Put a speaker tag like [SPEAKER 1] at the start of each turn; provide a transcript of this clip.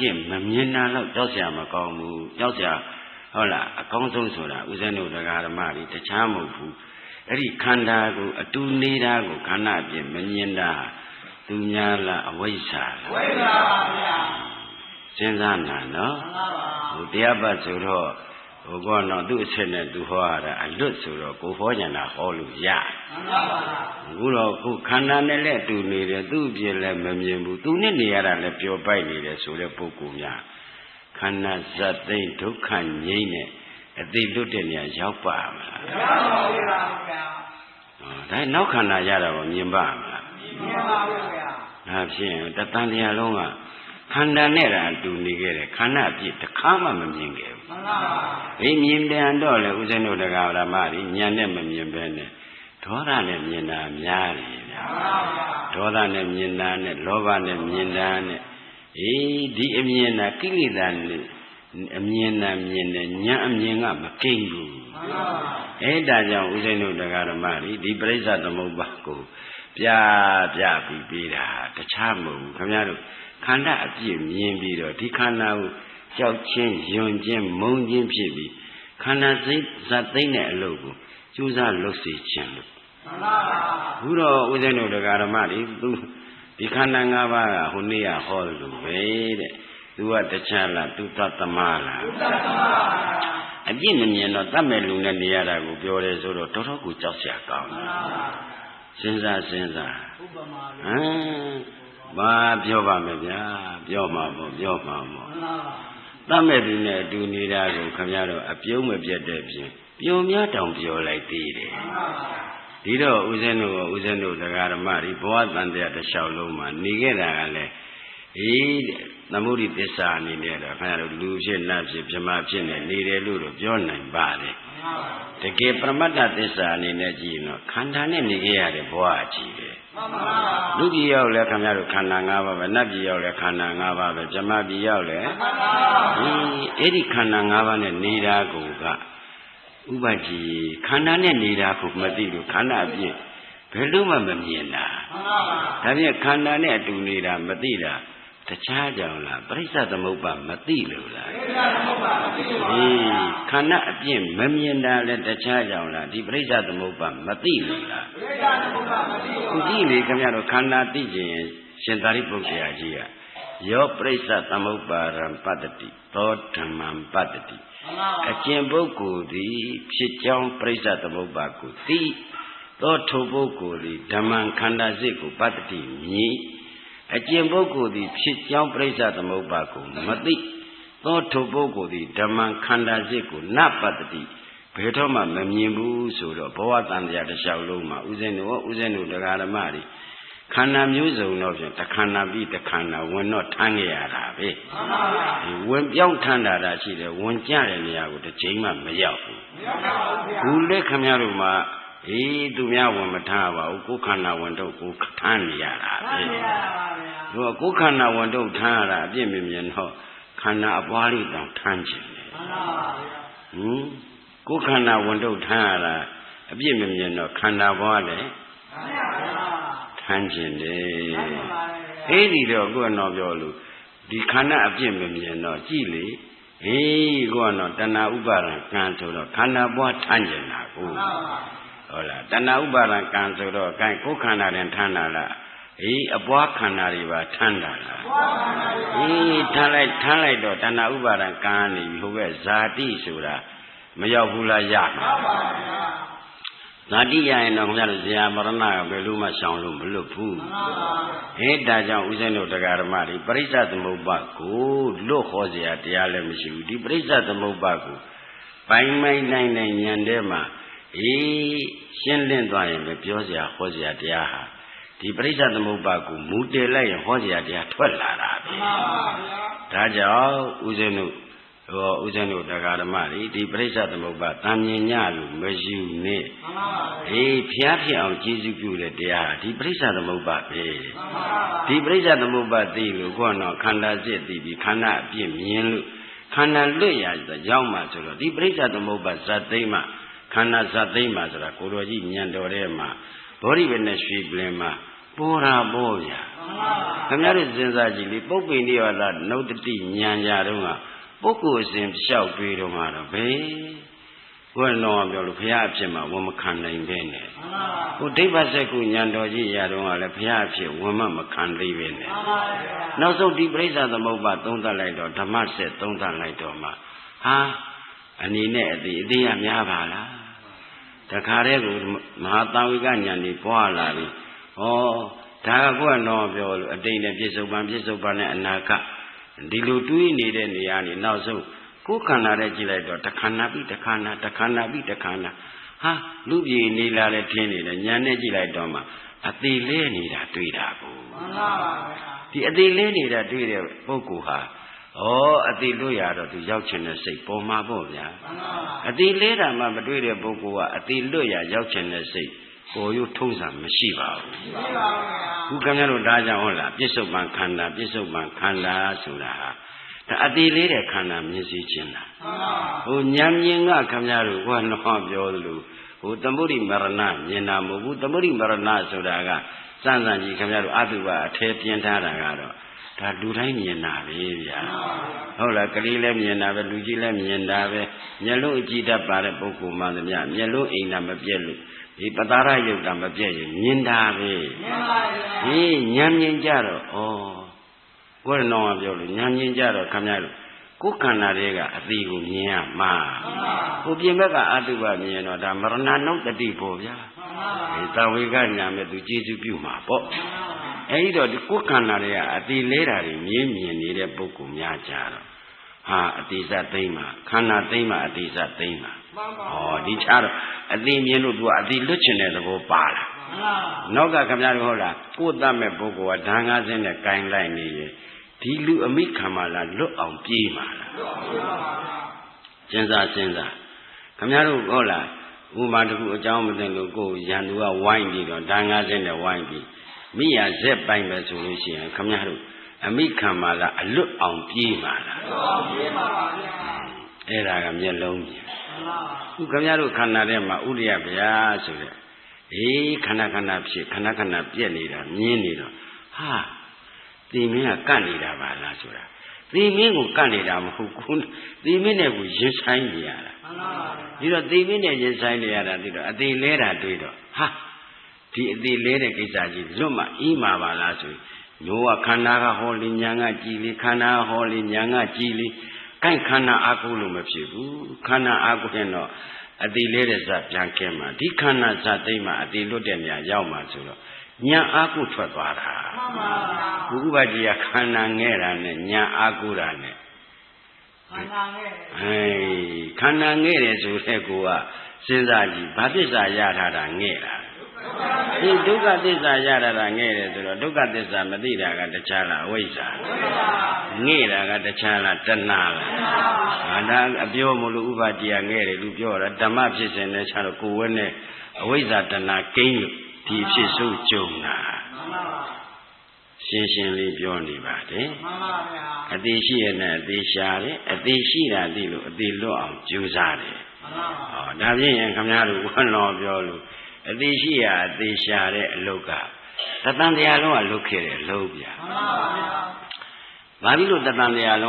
[SPEAKER 1] ပြည့်မမြင်တာတော့ကြောက်စရာမကောင်းဘူးကြောက်စရာဟုတ်လားအကောင်းဆုံးဆိုတာဦးဇင်းတို့တရားဓမ္မတွေတခြားမဟုတ်ဘူးအဲ့ဒီခန္ဓာကိုအတူနေတာကိုခန္ဓာအပြည့်မမြင်တာသူများလားအဝိဇ္ဇာလား
[SPEAKER 2] ဝိဇ္ဇာပါဗျာ
[SPEAKER 1] စဉ်းစားနာနော်ဟိုတရားပတ်ဆိုတော့ ဟိုကတော့သူ့အချက်နဲ့သူဟောရတာအလွတ်ဆိုတော့ကိုဟောကြတာဟောလို့ရအခုတော့ခုခန္ဓာနဲ့လည်းအတူနေတယ်သူ့အပြည့်လည်းမမြင်ဘူးသူနဲ့နေရတာလည်းပျော်ပိုက်နေတယ်ဆိုတဲ့ပုဂ္ဂိုလ်များခန္ဓာဇတ်သိမ့်ဒုက္ခငြိမ့်နဲ့အတိလွတ်တဲ့နေရာရောက်ပါမလား
[SPEAKER 2] မရောက်ပါဘူးဗျာ
[SPEAKER 1] ဟောဒါနောက်ခန္ဓာရတာကိုမြင်ပါမလား
[SPEAKER 2] မြင်ပါဘူးဗျာ
[SPEAKER 1] ဒါဖြင့်တတန်တရားလုံးကခန္ဓာနဲ့တာအတူနေခဲ့တယ်ခန္ဓာအပြည့်တစ်ခါမှမမြင်ခဲ့ဘူး
[SPEAKER 2] မှန်ပါပါ
[SPEAKER 1] ဒီမြင်တယ်တော့လေဦးဇင်းတို့တရားဓမ္မတွေဉာဏ်နဲ့မမြင်ပဲနဲ့ဒေါသနဲ့မြင်တာများတယ်ဗျာဒေါသနဲ့မြင်တာနဲ့လောဘနဲ့မြင်တာနဲ့အေးဒီအမြင်တာကိလေသာနဲ့အမြင်တာမြင်တယ်ဉာဏ်အမြင်ကမကိန်းဘူးအဲ့ဒါကြောင့်ဦးဇင်းတို့တရားဓမ္မတွေဒီပရိစ္ဆသမုပ္ပါကိုပြပြပြီးပြီးတာတခြားမဟုတ်ဘူးခင်ဗျားတို့ခန္ဓာအပြည့်မြင်ပြီးတော့ဒီခန္ဓာကို ကြောက်ချင်းယွန်ချင်းမုန်းချင်းဖြစ်ပြီးခန္ဓာစိတ်ဇတ်သိမ့်တဲ့အလုပ်ကိုကျူးစားလုပ်စေခြင်းလို့
[SPEAKER 2] မှန်ပါပါ
[SPEAKER 1] ဘုရောဦးဇင်းတို့တရားဓမ္မတွေသူဒီခန္ဓာ၅ပါးကဟိုနေ့ကဟောလို့ပဲတဲ့သူကတခြားလားသူသတ္တမလား
[SPEAKER 2] သူသတ္တမပါ
[SPEAKER 1] အပြည့်မမြင်တော့တတ်မဲ့လူနဲ့နေရတာကိုပြောတယ်ဆိုတော့တော်တော်ကိုကြောက်စရာကောင်းတယ်စဉ်းစားစဉ်းစား
[SPEAKER 2] ဥပမာ
[SPEAKER 1] ဟမ်ဘာပြောပါမဗျာပြောမှာပေါ့ပြောမှာပေါ့ တတ်မဲ့သူနဲ့အတူနေတာကိုခင်ဗျားတို့အပြုံးမပြတ်တဲ့ဖြင့်ပျော်များတောင်ပြောလိုက်သေးတယ်ဒီတော့ဦးဇင်းတို့ဦးဇင်းတို့တရားဓမ္မတွေဘဝတန်တရားတစ်လျှောက်လုံးမှာနေခဲ့တာကလည်းအေးသမုဒိသစ္စာအနေနဲ့တော့ခင်ဗျားတို့လူဖြစ်နတ်ဖြစ်ပြမဖြစ်နေနေတယ်လို့တော့ပြောနိုင်ပါတယ်တကယ်ပရမတ္တသစ္စာအနေနဲ့ကြည့်ရင်တော့ခန္ဓာနဲ့နေခဲ့ရတဲ့ဘဝအကြီးပဲ လူကြီးရောက်လဲခင်ဗျားတို့ခန္ဓာ၅ပါးပဲနတ်ကြီးရောက်လဲခန္ဓာ၅ပါးပဲဇမကြီးရောက်လဲဒီအဲ့ဒီခန္ဓာ၅ပါးနဲ့နေတာကိုကဥပကြီးခန္ဓာနဲ့နေတာကိုမသိလို့ခန္ဓာအပြည့်ဘယ်လို့မှမမြင်တာဒါဖြင့်ခန္ဓာနဲ့အတူနေတာမသိတာ တခြားကြောင့်လားပရိစ္ဆသမုပ္ပါမသိလို့လားပရိစ္ဆသမုပ္ပါမသိလို့ပါဘူးခန္ဓာအပြည့်မမြင်တာလည်းတခြားကြောင့်လားဒီပရိစ္ဆသမုပ္ပါမသိလို့လား
[SPEAKER 2] ပရိစ္ဆသမုပ္ပါမသိလို့ခု
[SPEAKER 1] ကြည့်လေခင်ဗျားတို့ခန္ဓာသိခြင်းရှင်သာရိပုတ္တရာကြီးကယောပရိစ္ဆသမုပ္ပါရံပတ္တိသောဓမ္မံပတ္တိအကျင့်ပုဂ္ဂိုလ်သည်ဖြစ်ကြောင်းပရိစ္ဆသမုပ္ပါကိုသိသောထိုပုဂ္ဂိုလ်သည်ဓမ္မံခန္ဓာစိတ်ကိုပတ္တိမြည် အကျင့်ပုဂ္ဂိုလ်သည်ဖြစ်ကြောင်းပြိဿသမုပ္ပါကိုမသိသောထိုပုဂ္ဂိုလ်သည်ဓမ္မခန္ဓာစိတ်ကိုနပတ္တိဘယ်တော့မှမမြင်ဘူးဆိုတော့ဘဝတန်တရားတစ်လျှောက်လုံးမှာဥစဉ်တို့ဥစဉ်တို့တရားဓမ္မတွေခန္ဓာမျိုးစုံတော့ဖြင့်တခန္ဓာပြီးတခန္ဓာဝင်တော့ထမ်းခဲ့ရတာပဲဝင်ပြောင်းထမ်းတာတာရှိတယ်ဝင်ကြတဲ့နေရာကိုတစ်ချိန်မှမရောက်ဘူးမရောက်ပါဘူးဗျာဘူးလက်ခမရတို့မှာ အေးသူများဝင်မထားပါဘူးကိုယ်ခန္ဓာဝင်တော့ကိုယ်ထမ်းနေရတာပဲသူကကိုယ်ခန္ဓာဝင်တော့ထမ်းရတာအပြည့်မြင်မြင်တော့ခန္ဓာအပွားလေးတောင်ထမ်းခြင်းတယ်ဟင်ကိုယ်ခန္ဓာဝင်တော့ထမ်းရတာအပြည့်မြင်မြင်တော့ခန္ဓာဘွားလည်းထမ်းခြင်းတယ်အဲ့ဒီတော့ကိုယ်တော့ပြောလို့ဒီခန္ဓာအပြည့်မမြင်တော့ကြည့်လေဟေးကိုကတော့တဏှာဥပါဒံကံဆိုတော့ခန္ဓာပွားထမ်းကျင်တာကို ဟုတ်လားတဏှာဥပါဒံကံဆိုတော့ကဲကိုယ်ခန္ဓာနဲ့ထမ်းတာလားအေးအပွားခန္ဓာတွေပါထမ်းတာလားအေးထမ်းလိုက်ထမ်းလိုက်တော့တဏှာဥပါဒံကံနေပြီဟိုဘက်ဇာတိဆိုတာမရောက်ဘူးလားရမှာဇာတိရရင်တော့ခင်ဗျားတို့ဇာမရဏကဘယ်လိုမှရှောင်လို့မလွတ်ဘူးဟဲ့ဒါကြောင့်ဦးဇင်းတို့တရားဓမ္မတွေပရိစ္ဆသမုပ္ပါကိုလွတ်ဟောเสียတရားလည်းမရှိဘူးဒီပရိစ္ဆသမုပ္ပါကိုပိုင်းမိုင်းနိုင်နိုင်ညံတဲ့မှာ အေးရှင်းလင်းသွားရင်ပဲပြောစရာဟောစရာတရားဟာဒီပရိစ္ဆသမုပ္ပါကိုမူတည်လိုက်ရင်ဟောစရာတရားထွက်လာတာပဲမှန်ပါဗျာဒါကြောင့်ဦးဇင်းတို့ဟောဦးဇင်းတို့တရားဓမ္မတွေဒီပရိစ္ဆသမုပ္ပါတန်မြင်ညလို့မယူနဲ့မှန်ပါဗျာအေးဖျားဖြစ်အောင်ကျေးဇူးပြုတဲ့တရားဒီပရိစ္ဆသမုပ္ပါပဲမှန်ပါဗျာဒီပရိစ္ဆသမုပ္ပါသိလို့ခေါတော့ခန္ဓာစိတ်သိပြီးခန္ဓာအပြည့်မြင်လို့ခန္ဓာလွတ်ရရောက်မှဆိုတော့ဒီပရိစ္ဆသမုပ္ပါဇတ်သိမ့်မှ ခန္ဓာဇတ်သိမ့်မှာဆိုတာကိုတော်ကြီးညံတော်ထဲမှာဘောဓိဝေနဲ့ရွှေပလင်မှာပပေါ်တာပေါ်ဗျာ
[SPEAKER 2] မှန်ပါ
[SPEAKER 1] ခင်ဗျားတို့စဉ်းစားကြည့်လေပုပ်ပိန်ဒီဝါဒနုတ္တိဉာဏ်ကြတော့ကပုဂ္ဂိုလ်အစဉ်လျှောက်တွေးတော့မှာတော့ဘေးဘုရားတော်ပြောလို့ဘုရားအဖြစ်မှာဝန်မခံနိုင်ပဲနဲ့
[SPEAKER 2] မှန်ပါ
[SPEAKER 1] ဟိုဒိဗ္ဗစကုဉာဏ်တော်ကြီးရတော့ကလည်းဘုရားအဖြစ်ဝန်မမခံသေးပဲနဲ့
[SPEAKER 2] မှန်ပါဗျာ
[SPEAKER 1] နောက်ဆုံးဒီပြိဿသမုပ္ပါသုံးသပ်လိုက်တော့ဓမ္မဆက်သုံးသပ်လိုက်တော့မှဟာအနေနဲ့အတိအသေးရများပါလား တခါတည်းကိုမဟာတာဝိကဉာဏ်ကြီးပွားလာပြီဩဒါကကိုယ်ကတော့ပြောလို့အတိတ်နဲ့ပြစ္ဆုတ်ပံပြစ္ဆုတ်ပံနဲ့အနာကဒီလိုတွေးနေတဲ့နေရာနေနောက်ဆုံးကိုယ်ခန္ဓာနဲ့ကြည့်လိုက်တော့တခန္ဓာပြီးတခန္ဓာတခန္ဓာပြီးတခန္ဓာဟာလူပြေနေလာတဲ့ထင်းနေတယ်ဉာဏ်နဲ့ကြည့်လိုက်တော့မှအသေးလဲနေတာတွေ့တာကို
[SPEAKER 2] မှန်ပါဗျာ
[SPEAKER 1] ဒီအသေးလေးနေတာတွေ့တဲ့ပုဂ္ဂိုလ်ဟာ ဩအသေးလို့ရတော့သူရောက်ချင်တဲ့စိတ်ပေါ်မှာပေါ့ဗျာ
[SPEAKER 2] မှန်ပါ
[SPEAKER 1] အသေးလေးတာမှမတွေ့တဲ့ပုဂ္ဂိုလ်ကအသေးလွတ်ရရောက်ချင်တဲ့စိတ်ပေါ်ရုပ်ထုံးစံမရှိပါဘူး
[SPEAKER 2] ရှိပါဗျာ
[SPEAKER 1] ခုခင်ဗျားတို့ဒါကြောင့်ဟုတ်လားပြစ္ဆုတ်ပံခန္ဓာပြစ္ဆုတ်ပံခန္ဓာဆိုတာဟာဒါအသေးလေးတဲ့ခန္ဓာမြင်စီခြင်းလား
[SPEAKER 2] မှန်ပါ
[SPEAKER 1] ဟိုဉာဏ်မြင်ကခင်ဗျားတို့ကတော့ပြောသလိုဟိုသမုဒိမရဏမြင်တာမဟုတ်ဘူးသမုဒိမရဏဆိုတာကစမ်းစမ်းကြီးခင်ဗျားတို့အတုပအထဲပြင်းထားတာကတော့ ဒါလူတိုင်းမြင်တာပဲဗျာဟုတ်လားကလေးလည်းမြင်တာပဲလူကြီးလည်းမြင်တာပဲမျက်လုံးအကြည့်တတ်ပါတဲ့ပုဂ္ဂိုလ်မှသမျှမျက်လုံးအိမ်သာမပြက်လို့ဒီပတာရယုတ်တာမပြက်ရင်မြင်တာပဲ
[SPEAKER 2] မှန်ပါဗျာ
[SPEAKER 1] ဟေးဉာဏ်မြင်ကြတော့ဩကိုယ်တော်ကပြောလို့ဉာဏ်မြင်ကြတော့ခင်ဗျားတို့ကိုယ်ခန္ဓာတွေကအသေးကိုမြင်ရမှာ
[SPEAKER 2] မှန်ပါ
[SPEAKER 1] ဟိုပြင်ဘက်ကအတုပမြင်တော့ဒါမရဏနုတ္တိပေါ့ဗျာ
[SPEAKER 2] မှန်ပါ
[SPEAKER 1] ဒီတဝေကညာမဲ့သူကျေစုပြုမှာပေါ့ အဲဒီတော့ဒီကိုယ်ခန္ဓာတွေကအသေးလဲတာတွေမြင်မြင်နေတဲ့ပုဂ္ဂိုလ်များကြတော့ဟာအတိစ္စသိမ့်မှာခန္ဓာသိမ့်မှာအတိစ္စသိမ့်မှာ
[SPEAKER 2] မှန်ပါ
[SPEAKER 1] ဩဒီချားတော့အသေးမြင်လို့သူကအသေးလွတ်ချင်တဲ့သဘောပါလား
[SPEAKER 2] မှန်ပါ
[SPEAKER 1] နောက်ကခင်ဗျားတို့ဟုတ်လားကိုယ်တတ်မဲ့ပုဂ္ဂိုလ်ကဓာငါးစင်းနဲ့ကင်လိုက်နေရင်ဒီလူအမိခံပါလားလွတ်အောင်ပြေးပါလား
[SPEAKER 2] မှန်ပါဗျာ
[SPEAKER 1] စဉ်းစားစဉ်းစားခင်ဗျားတို့ဟုတ်လားဥမာတစ်ခုအကြောင်းမသိလို့ကိုယ်ရန်သူကဝိုင်းပြီးတော့ဓာငါးစင်းနဲ့ဝိုင်းပြီး မိရဇက်ပိုင်ပဲဆိုလို့ရှိရင်ခင်ဗျားတို့အမိခံပါလားအလွတ်အောင်ပြေးပါလား
[SPEAKER 2] တော့ပြေးပါပါဗျာ
[SPEAKER 1] အဲ့ဒါကမျက်လုံးမြင်
[SPEAKER 2] မှန်ပါ
[SPEAKER 1] ခုခင်ဗျားတို့ခန္ဓာထဲမှာဥရိယဗျာဆိုတဲ့အေးခဏခဏဖြစ်ခဏခဏပြက်နေတာမြင်နေတော့ဟာဒီမင်းကကန့်နေတာပါလားဆိုတာဒီမင်းကိုကန့်နေတာမဟုတ်ဘူးဒီမင်းနဲ့ကိုရင်ဆိုင်နေရတာ
[SPEAKER 2] မှန်ပါဗျာ
[SPEAKER 1] ဒီတော့ဒီမင်းနဲ့ရင်ဆိုင်နေရတာဒီတော့အသေးလဲတာတွေ့တော့ဟာ ဒီအသေးလဲတဲ့ကိစ္စကြီးလွတ်မှအီးမှာပါလားဆိုညိုးကခန္ဓာကဟောလီညာကကြည်လီခန္ဓာဟောလီညာကကြည်လီကိုက်ခန္ဓာအာကုလို့မဖြစ်ဘူးခန္ဓာအာကုရင်တော့အသေးလဲတဲ့ဇတ်ပြန်ကဲမှာဒီခန္ဓာဇတ်သိမ့်မှာအသေးလွတ်တဲ့နေရာရောက်မှာဆိုတော့ညာအာကုထွက်သွားတာ
[SPEAKER 2] မှန်ပါဗျာ
[SPEAKER 1] ဘုဥပတိကခန္ဓာငဲ့တာနဲ့ညာအာကုတာနဲ့
[SPEAKER 2] ခန္ဓာနဲ့
[SPEAKER 1] ဟေးခန္ဓာငဲ့တယ်ဆိုတဲ့ကိုကစဉ်းစားကြည့်ဘာသစ္စာရထားတာငဲ့တာဒီ ဒုက္ခသစ္စာရထားတာငဲ့တယ်ဆိုတော့ဒုက္ခသစ္စာမသိတာကတခြားလားအဝိဇ္ဇာငဲ့တာကတခြားလားတဏှာလားဟာဒါအပြောမလို့ဥပတိယငဲ့တယ်လူပြောတာဓမ္မဖြစ်စဉ်နဲ့ခြားတော့ကိုယ်ဝဲနဲ့အဝိဇ္ဇာတဏှာကိန်းလို့ဒီဖြစ်စုကြုံတာ
[SPEAKER 2] မှန်ပါ
[SPEAKER 1] ရှင်းရှင်းလေးပြောနေပါတယ်
[SPEAKER 2] မှန်ပါဗျာ
[SPEAKER 1] အသေးရှိရနဲ့အသေးရှာတယ်အသေးရှိတာသိလို့အသေးလွတ်အောင်ကြိုးစားတယ်
[SPEAKER 2] မှန်ပါ
[SPEAKER 1] ဟောဒါဖြင့်ရင်ခမများတို့ဝန်းတော်ပြောလို့ အသေးရှိရအသေးရှာတဲ့အလုတ်ကတတန်တရားလုံးကလုတ်ခဲ့တယ်လို့ဗျာ
[SPEAKER 2] မှန်ပါဗျာ
[SPEAKER 1] ဘာဖြစ်လို့တတန်တရားလုံးက